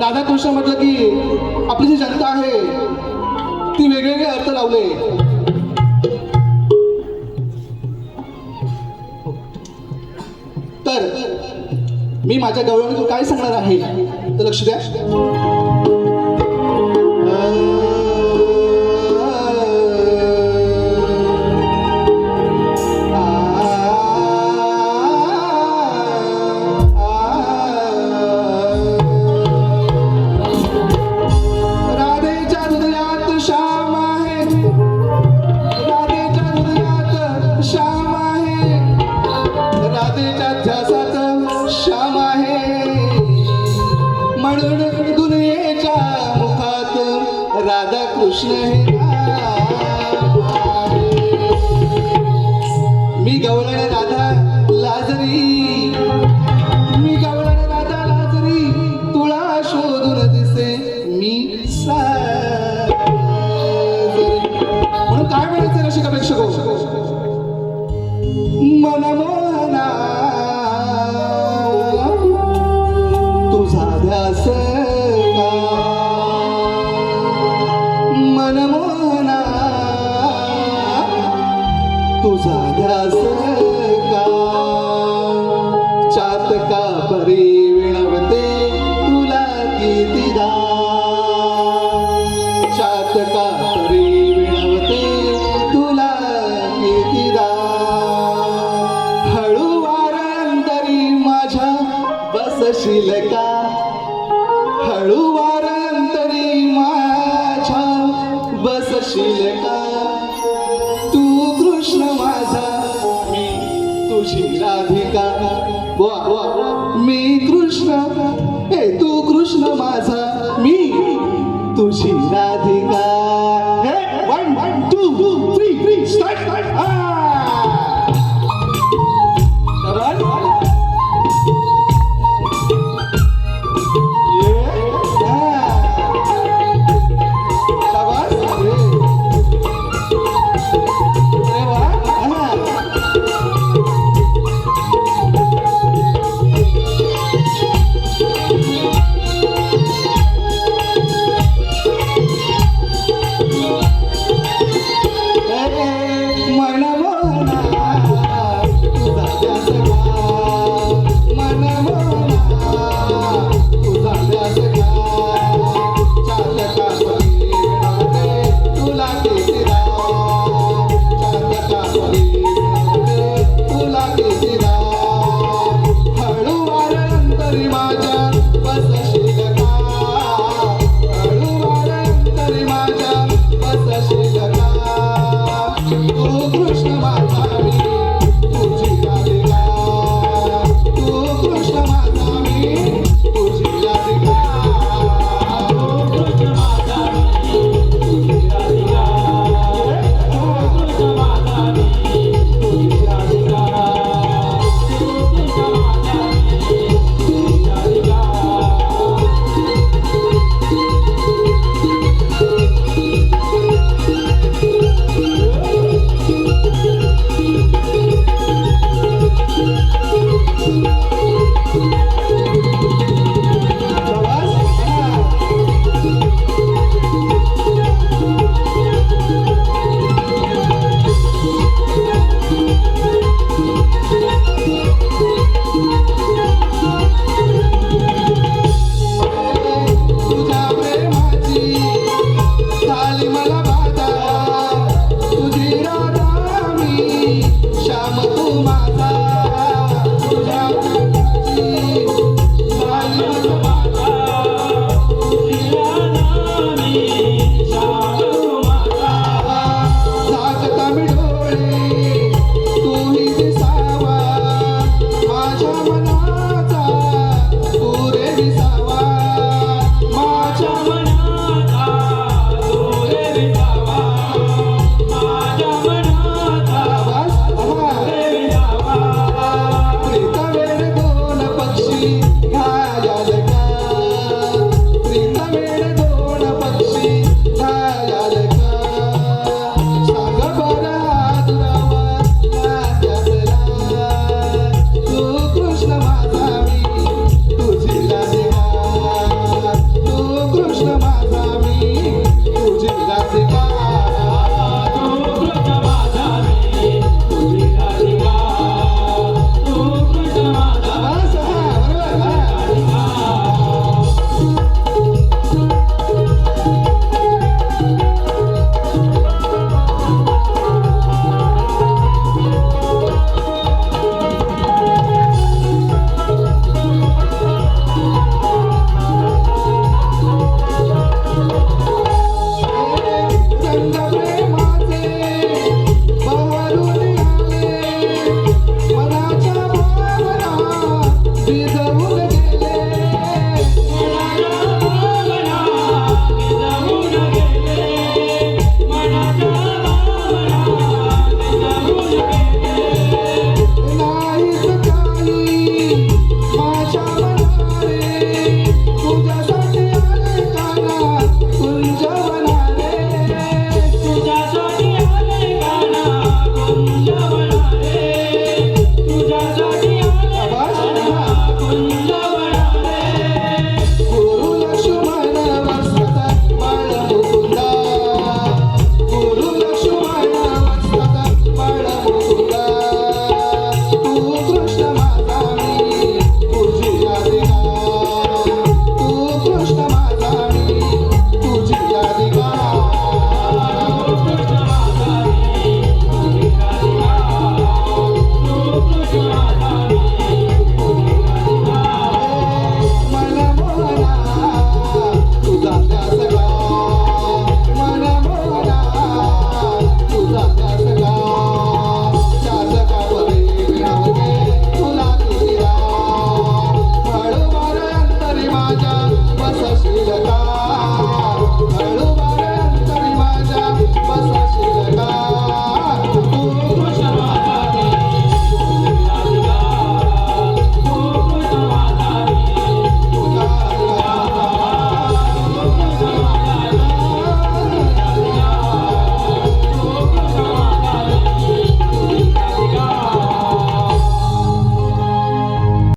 राधाकृष्ण म्हटलं की आपली जी जनता आहे ती वेगवेगळे अर्थ लावले. मी माझ्या गवळणीतून काय सांगणार आहे? तर लक्ष द्या. तुझा ध्यास का चातका परी विणवते तुला कितीदा. चातका परी विणवते तुला कितीदा. हळूवार अंतरी माझ्या बसशील का? हळूवार अंतरी माझ्या बसशील का? చూసి రాధిక మీ కృష్ణ